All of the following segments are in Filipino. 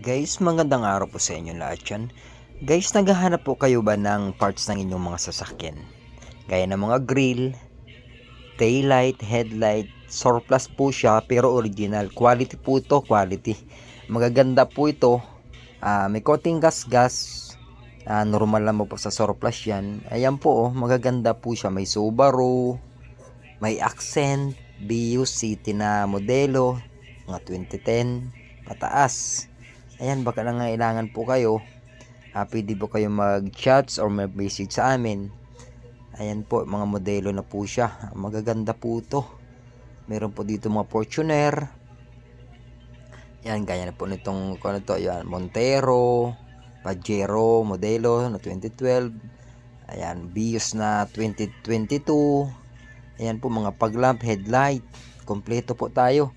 Guys, magandang araw po sa inyo lahat yan. Guys, naghahanap po kayo ba ng parts ng inyong mga sasakyan? Gaya ng mga grill, taillight, headlight, surplus po siya pero original. Quality po ito, quality. Magaganda po ito. Ah, may konting gas-gas. Ah, normal lang po sa surplus yan. Ayan po, oh, magaganda po siya. May Subaru, may Accent, Vios City na modelo, mga 2010, pataas. Ayan, baka nangailangan po kayo. Ah, pwede po kayo mag-chats or mag-message sa amin. Ayan po, mga modelo na po siya. Magaganda po to. Meron po dito mga Fortuner. Yan, gaya na po nitong, kung ano to, yan, Montero, Pajero, modelo na 2012. Ayan, Vios na 2022. Ayan po, mga paglamp, headlight. Kompleto po tayo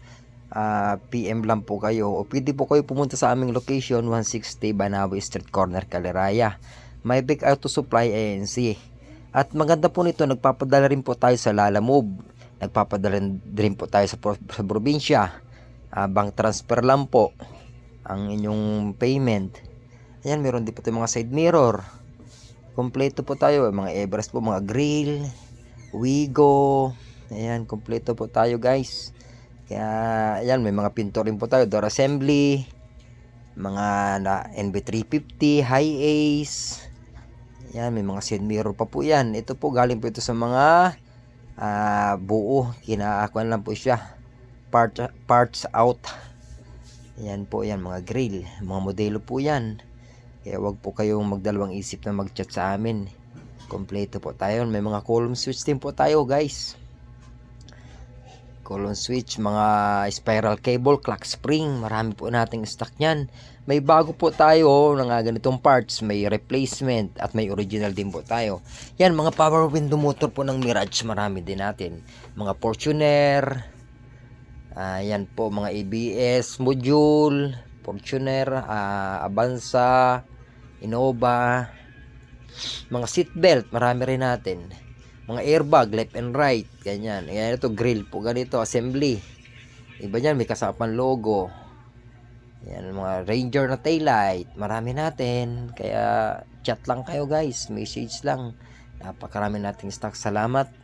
ah, PM lang po kayo. O pwede po kayo pumunta sa aming location 160 Banawi Street Corner Caliraya. May big auto supply ANC at maganda po nito nagpapadala rin po tayo sa Lala Move. Nagpapadala rin po tayo sa, sa probinsya. Ah, bank transfer lang po ang inyong payment. Ayan meron din po tayong mga side mirror. Kompleto po tayo. Mga Everest po mga grill Wigo. Ayan kompleto po tayo guys kaya, ayan, may mga pinto rin po tayo. Door assembly, mga na NB350, high ace. Ayan, may mga side mirror pa po yan. Ito po, galing po ito sa mga ah, buo. Kinaakuan lang po siya. Part, parts out. Ayan po yan, mga grill. Mga modelo po yan. Kaya wag po kayong magdalawang isip na mag-chat sa amin. Kompleto po tayo. May mga column switch din po tayo, guys column switch, mga spiral cable, clock spring, marami po nating stock niyan. May bago po tayo ng mga ganitong parts, may replacement at may original din po tayo. Yan, mga power window motor po ng Mirage, marami din natin. Mga Fortuner, ah, yan po, mga ABS module, Fortuner, ah, Avanza, Innova, mga seatbelt, marami rin natin mga airbag left and right ganyan. Ganyan ito grill po ganito assembly. Iba yan may kasapan logo. Yan mga ranger na taillight marami natin. Kaya chat lang kayo guys. Message lang. Napakarami nating stock. Salamat